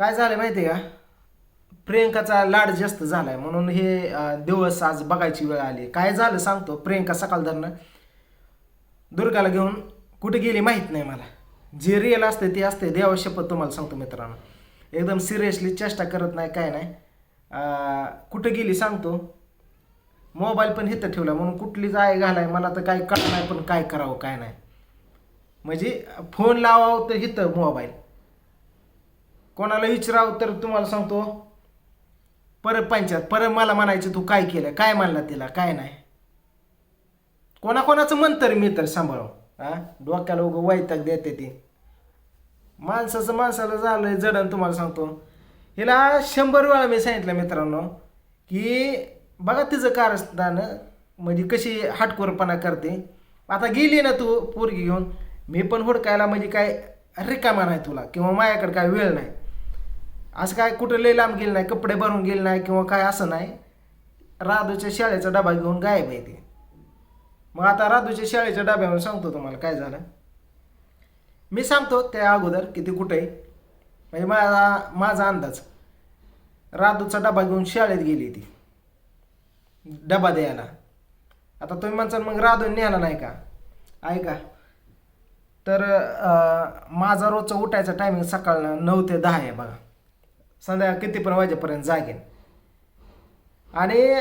काय झालं माहिती आहे का? प्रियंकाचा लाड जास्त झालाय म्हणून हे दिवस आज बघायची वेळ आली. काय झालं सांगतो. प्रियंका सकाळधरनं दुर्गाला घेऊन कुठे गेली माहीत नाही मला. जे रिअल असते ते असते. देवा शपथ तुम्हाला सांगतो मित्रांनो. एकदम सिरियसली चेष्टा करत नाही काय नाही. कुठं गेली सांगतो. मोबाईल पण हिथं ठेवला म्हणून कुठली जाय घालाय मला तर काय कळलं नाही पण काय करावं काय नाही. म्हणजे फोन लावावं तर हिथं मोबाईल. कोणाला विचारावं तर तुम्हाला सांगतो परत पंचायत परत मला म्हणायचं तू काय केलं? काय म्हणला तिला? काय नाही? कोणाकोणाचं मन तर मी तर सांभाळव हा? डोक्याला उगं वैताग देते ती. माणसाचं माणसाला झालंय जडण तुम्हाला सांगतो हिला शंभर वेळा मी सांगितलं मित्रांनो की बघा तिचं कारस्थान म्हणजे कशी हाटकोरपणा करते. आता गेली ना तू पोरगी घेऊन मी पण हुडकायला म्हणजे काय रिकामा नाही तुला किंवा माझ्याकडे काय वेळ नाही. असं काय कुठं लय लांब गेलं नाही कपडे भरून गेले नाही किंवा काय असं नाही. राधूच्या शाळेचा डबा घेऊन गायब आहे ते. मग आता राधूच्या शाळेच्या डब्यावर सांगतो तुम्हाला काय झालं. मी सांगतो त्या अगोदर किती कुठे आहे. म्हणजे माझा माझा अंदाज. राधूचा डबा घेऊन शाळेत गेली ती. डबा द्यायला. आता तुम्ही म्हणसाल मग राधू न्यायला नाही का? ऐका. तर माझा रोजचा उठायचा टायमिंग सकाळ नऊ ते दहा आहे बघा. संध्याकाळ किती पण वाजेपर्यंत जागेन. आणि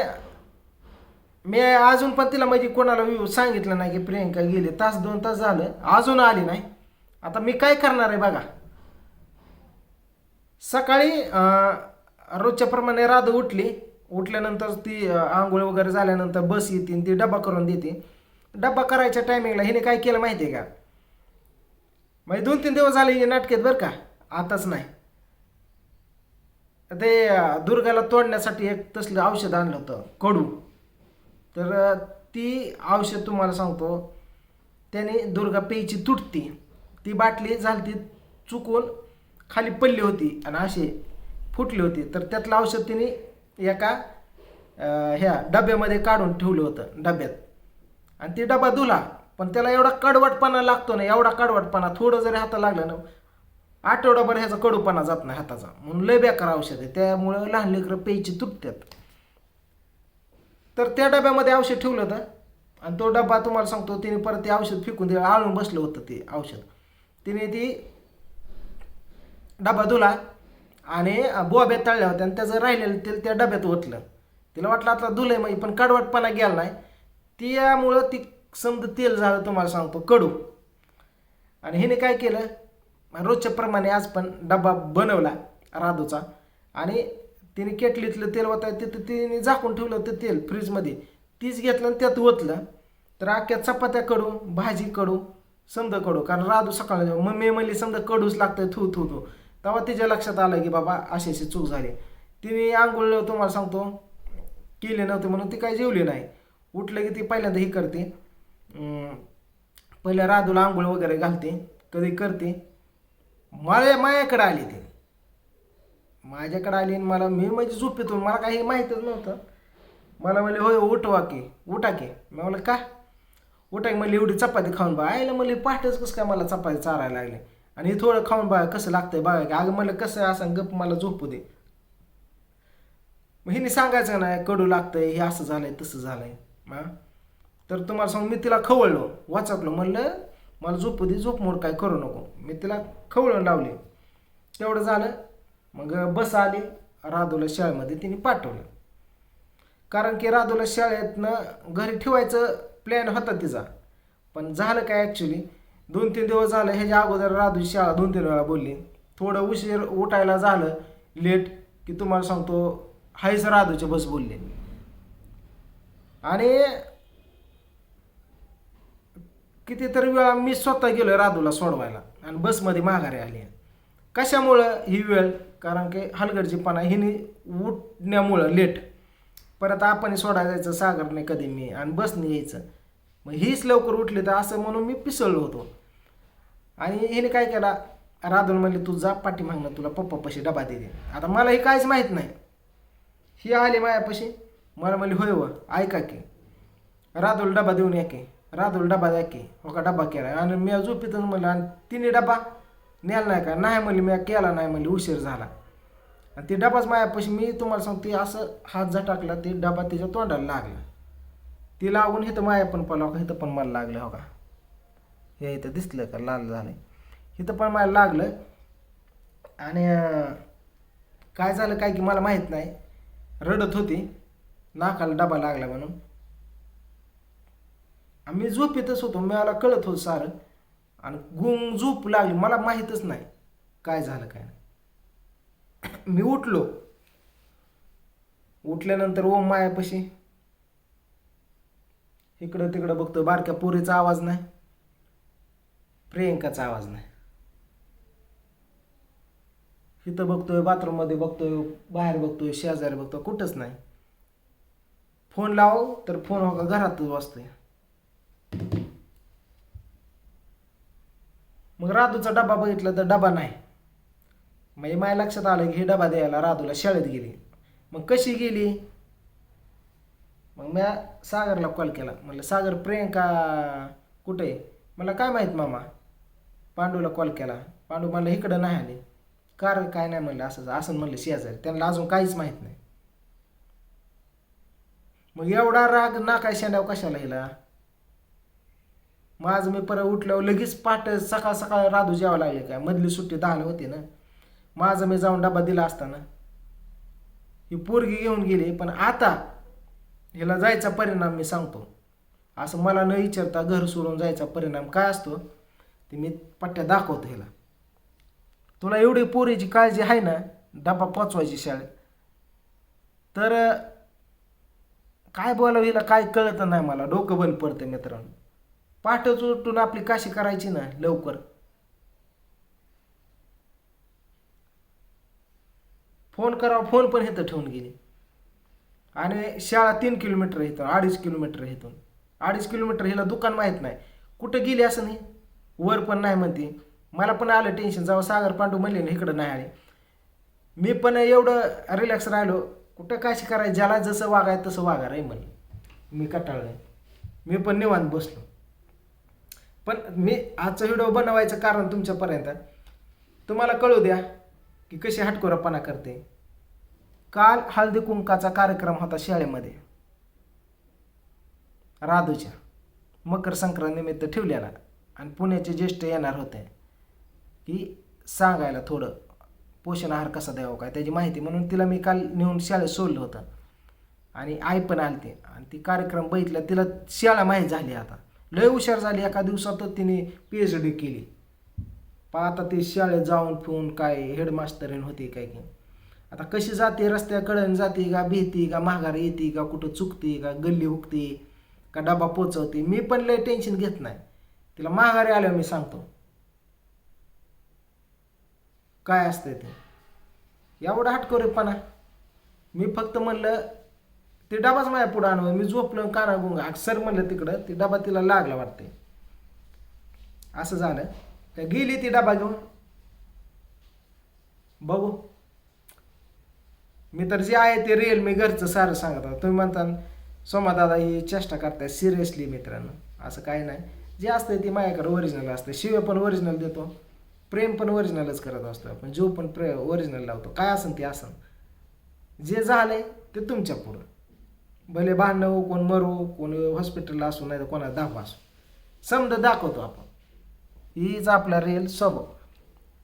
मी अजून पण तिला म्हणजे कोणाला सांगितलं नाही की प्रियंका गेली. तास दोन तास झालं. अजून आली नाही. आता मी काय करणार आहे बघा. सकाळी रोजच्याप्रमाणे रोजच्या राधू उठली. उठल्यानंतर ती आंघोळ वगैरे झाल्यानंतर बस येते ती डबा करून देते. डबा करायच्या टायमिंगला हिने काय केलं माहिती आहे का? म्हणजे दोन तीन दिवस झाले हे नाटकेत बरं का? आताच नाही. ते दुर्गाला तोडण्यासाठी एक तसलं औषध आणलं होतं कडू. तर ती औषध तुम्हाला सांगतो त्याने दुर्गा पेयची तुटती. ती बाटली झालती चुकून खाली पडली होती आणि अशी फुटली होती. तर त्यातलं औषध तिने एका ह्या डब्यामध्ये काढून ठेवलं होतं डब्यात. आणि ती डबा धुला पण त्याला एवढा कडवटपणा लागतो ना एवढा कडवटपणा थोडं जरी हाता लागलं ना आठवडाभर ह्याचा कडूपणा जात नाही हाताचा. म्हणून लय बेकार औषध आहे. त्यामुळं लहान लेकरं पेयची तुटतात तर त्या डब्यामध्ये औषध ठेवलं होतं. आणि तो डबा तुम्हाला सांगतो तिने परत ते औषध फेकून दिलं. आळून बसलं होतं ते औषध. तिने ती डबा धुला आणि बोब्यात तळल्या होत्या आणि त्याचं राहिलेलं तेल त्या डब्यात ओतलं. तिला वाटलं आता धुलंय मग पण कडवटपणा गेला नाही. त्यामुळं ती समजा तेल झालं तुम्हाला सांगतो कडू. आणि हिने काय केलं? रोजच्या प्रमाणे आज पण डबा बनवला राधूचा. आणि तिने केटलीतलं तेल होतं तिथं तिने झाकून ठेवलं होतं तेल फ्रीजमध्ये. तीच घेतलं आणि त्यात ओतलं. तर अख्ख्या चपात्या कडू भाजी कडू. समजा कडू कारण राधू सकाळ मम्मी म्हणली समजा कडूच लागतंय थू थू थू. तेव्हा तिच्या लक्षात आलं की बाबा अशी अशी चूक झाली. तिने आंघोळ तुम्हाला सांगतो केली नव्हती म्हणून ती काही जेवली नाही. उठलं की ती पहिल्यांदा ही करते. पहिल्या राधूला आंघोळ वगैरे घालते कधी करते. मला माझ्याकडे आली ती. माझ्याकडे आली आणि मला मी म्हणजे झोपेतून मला काही माहीतच नव्हतं. मला म्हणले होय उठवा की उठा की. मी म्हणलं का? उठा की. म्हणली एवढी चपाती खाऊन बघा. आईला म्हणले पाठच कसं काय मला चपाती चारायला लागले? आणि थोडं खाऊन बघा कसं लागतंय बघा की. अगं म्हणलं कसं असं गप मला झोपू दे. मग हिने सांगायचं नाही कडू लागतंय हे असं झालंय तसं झालंय. हां? तर तुम्हाला सांग मी तिला खवळलो वाचकलो. म्हणलं मला झोप दे झोप मोड काय करू नको. मी तिला खवळून लावली. तेवढं झालं. मग बस आली. राधूला शाळेमध्ये तिने पाठवलं. कारण की राधूला शाळेतनं घरी ठेवायचं प्लॅन होता तिचा. पण झालं काय ॲक्च्युली दोन तीन दिवस झालं ह्याच्या अगोदर राधू शाळा दोन तीन वेळा बोलली. थोडं उशीर उठायला झालं. लेट की तुम्हाला सांगतो हायस राधूची बस बोलली. आणि कितीतरी वेळा मी स्वतः गेलो राधूला सोडवायला. आणि बसमध्ये माघारी आली कशामुळं ही वेळ? कारण की हलगर्जीपणा हिने उठण्यामुळं लेट परत आपण सोडायला जायचं नाही कधी मी आणि बसने यायचं. मग हीच लवकर उठली तर असं म्हणून मी पिसळलो होतो. आणि हिने काय केला? राधून म्हणले तू जा पाठीमागणं तुला पप्पापाशी डबा दे आता मला हे काहीच माहीत नाही. ही आली मायापाशी. मला म्हणली होय व ऐका की. राधूला डबा देऊन या की. राधूल डबा द्या की. हो का डबा केला. आणि मी झोपेतच म्हणलं आणि तिने डबा नेला नाही का? नाही म्हणली मी केला नाही म्हणली उशीर झाला. आणि ते डबाच मायापाशी मी तुम्हाला सांगते असं हात झटाकला ते डबा तिच्या तोंडाला लागला. ती लागून इथं माया पण पडला इथं पण मला लागलं हो का हे इथं दिसलं का? लाल झालं इथं पण मला लागलं. आणि काय झालं काय की मला माहीत नाही. रडत होती. नाकाला डबा लागला म्हणून. आम्ही झोप झोपेतच होतो मला कळत होतं सारं. आणि गुंग झोप लागली मला माहीतच नाही काय झालं काय नाही. मी उठलो. उठल्यानंतर ओम मायापाशी. इकडं तिकडं बघतो बारक्या पोरीचा आवाज नाही प्रियंकाचा आवाज नाही. इथं बघतोय बाथरूममध्ये बघतोय बाहेर बघतोय शेजारी बघतोय कुठंच नाही. फोन लाव तर फोन हो का घरातच वाजतोय मग राधूचा डबा बघितला तर डबा नाही. म्हणजे माझ्या लक्षात आलं की हे डबा द्यायला राधूला शाळेत गेली. मग कशी गेली? मग मी सागरला कॉल केला. म्हणलं सागर प्रियंका कुठे आहे? मला काय माहीत मामा. पांडूला कॉल केला. पांडू म्हणलं इकडं नाही आले. कार काय नाही म्हणलं असं असं म्हणलं शेजारी. त्यांना अजून काहीच माहीत नाही. मग एवढा राग ना काय शेंडाव कशाला हिला माझं मी परत उठल्यावर लगेच पाठ सकाळ सकाळ राधू जेवा लागले काय? मधली सुट्टी दहाला होती ना. माझं मी जाऊन डबा दिला असताना. ही पोरगी घेऊन गेली पण आता हिला जायचा परिणाम मी सांगतो. असं मला न विचारता घर सोडून जायचा परिणाम काय असतो ते मी पट्ट्या दाखवतो हिला. तुला एवढी पोरीची काळजी आहे ना डबा पोचवायची शाळेत. तर काय बोलावं हिला काय कळत नाही मला. डोकं बंद पडतं मित्रांनो. पाठच उठून आपली काशी करायची ना लवकर. फोन करावा फोन पण इथं ठेवून गेली. आणि शाळा तीन किलोमीटर येतं अडीच किलोमीटर इथून. अडीच किलोमीटर हिला दुकान माहीत नाही. कुठं गेली असं नाही? वर पण नाही म्हणते. मला पण आलं टेन्शन जावं सागर पांडू म्हणले ना इकडं नाही आले. मी पण एवढं रिलॅक्स राहिलो. कुठं काशी करायचं? ज्याला जसं वागाय तसं वागा रे म्हणलं. मी कटाळलं मी पण निवांत बसलो. पण मी आजचा व्हिडिओ बनवायचं कारण तुमच्यापर्यंत. तुम्हाला कळू द्या की कशी हटकोरपणा करते. काल हळदी कुंकाचा कार्यक्रम होता शाळेमध्ये. राधूच्या मकर संक्रांतीनिमित्त ठेवलेला आणि पुण्याचे ज्येष्ठ येणार होते. की सांगायला थोडं पोषण आहार कसा द्यावा काय त्याची माहिती म्हणून तिला मी काल नेऊन शाळेत सोडलं होतं. आणि आई पण आलती आणि ती कार्यक्रम बघितला तिला शाळा माहीत झाली आता. लय हुशार झाली एका दिवसातच तिने पी एच डी केली. पण आता ती शाळेत जाऊन फिरून काय हेडमास्टरीन होती काय की. आता कशी जाते रस्त्याकडं जाते का भीती का माघारी येते का कुठं चुकते का गल्ली हुकते का डबा पोचवते मी पण लय टेन्शन घेत नाही. तिला माघारी आल्यावर मी सांगतो. काय असतंय ते? एवढा हटकोरेपणा. मी फक्त म्हणलं ते डबाच माझ्या पुढं आणवं मी झोपलं काना गुंगा सर म्हणलं तिकडं ते डबा तिला लागला वाटते असं झालं. का गेली ती डबा घेऊन? बघू. मी तर जे आहे ते रेल मी घरचं सारं सांगत आहोत तुम्ही म्हणता सोमा दादा ही चेष्टा करताय सिरियसली मित्रांनो. असं काही नाही. जे असतं ते माझ्याकडे ओरिजिनल असतं शिव पण ओरिजिनल देतो. प्रेम पण ओरिजिनलच करत असतो. आपण जीव पण प्रे ओरिजिनल लावतो. काय असन ते असन. जे झालंय ते तुमच्या पुढं. भले भांडणं कोण मरू कोण हॉस्पिटलला असू नाही तर कोणाला दाखवा असू. समजा दाखवतो आपण. हीच आपला रेल स्वभाव.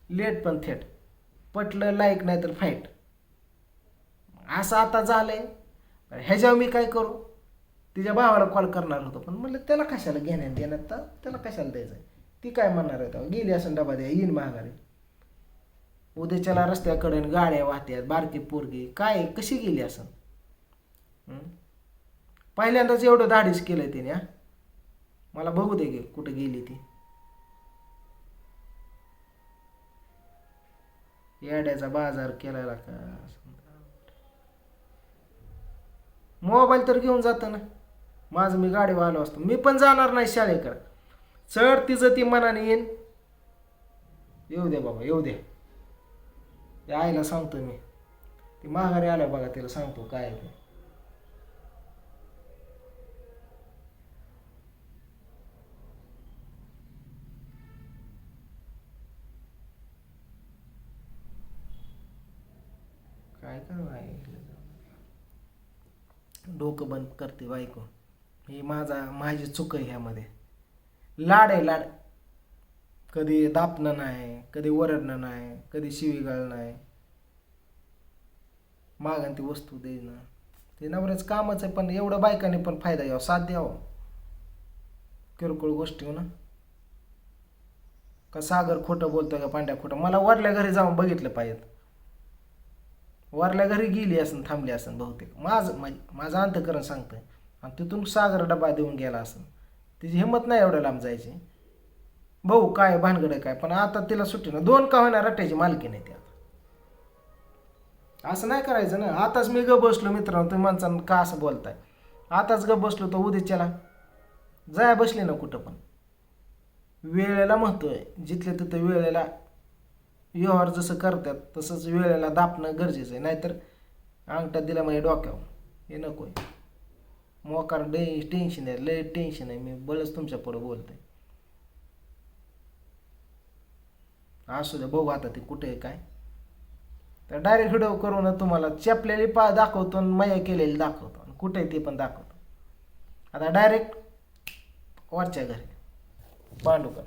लेट पण थेट. पटलं लाईक नाही तर फाईट असं आता झालंय. ह्याच्यावर मी काय करू? तिच्या भावाला कॉल करणार होतो. पण म्हणलं त्याला कशाला घेण्यात देण्यात? तर त्याला कशाला द्यायचं? ती काय म्हणणार आहे तेव्हा? गेली असं डबा द्या येईन महागारी उद्याच्याला रस्त्याकडे गाड्या वाहत्यात बारकी पोरगी. काय कशी गेली असं पहिल्यांदाच एवढं धाडीस केलंय तिने हा. मला बघू दे गे कुठं गेली ती. याड्याचा बाजार केलेला का? मोबाईल तर घेऊन जातं ना माझं मी गाडी वालो असतो. मी पण जाणार नाही शाळेकडं. चढ तिचं ती मनाने येईन. येऊ दे बाबा येऊ दे. आईला सांगतो मी. ती माघारी आल्या बघा तिला सांगतो काय आहे ते. काय करू डोकं बंद करते बायको. ही माझा माझी चुक आहे ह्यामध्ये. लाड आहे लाड. कधी दापणं नाही कधी ओरडणं नाही कधी शिवीगाळ नाही. मागण ती वस्तू देणं. ते नवऱ्याच कामच आहे पण एवढं बायकाने पण फायदा घ्यावा साथ द्यावं. किरकोळ गोष्टी ना. का सागर खोटं बोलतोय का पांड्या खोटं? मला वडल्या घरी जाऊन बघितलं पाहिजे. वरल्या घरी गेली असन थांबली असन बहुतेक. माझं माझ- माझं अंतकरण सांगतं आणि तिथून सागर डबा देऊन गेला असन. तिची हिंमत नाही एवढ्या लांब जायची. भाऊ काय भानगड काय? पण आता तिला सुट्टी ना. दोन का होईना रट्ट्याची मालकी नाही ती आता. असं नाही करायचं ना. आताच मी ग बसलो मित्रांनो. तुम्ही माणसानं का असं बोलताय? आताच ग बसलो तर उद्याच्याला. जाया बसले ना कुठं पण. वेळेला महत्त्व आहे. जिथल्या तिथं वेळेला व्यवहार जसं करतात तसंच वेळेला दापणं गरजेचं आहे. नाहीतर अंगठा दिला म्हणजे डोक्यावर. हे नको आहे. मोकार डे टेन्शन आहे. लय टेन्शन आहे. मी बळच तुमच्यापुढे बोलतोय. असू द्या बघू आता ते कुठे आहे काय. तर डायरेक्ट व्हिडिओ करून तुम्हाला चेपलेली पा दाखवतो आणि मया केलेली दाखवतो. आणि कुठे आहे ते पण दाखवतो. आता डायरेक्ट वरच्या घरी. पांडुकर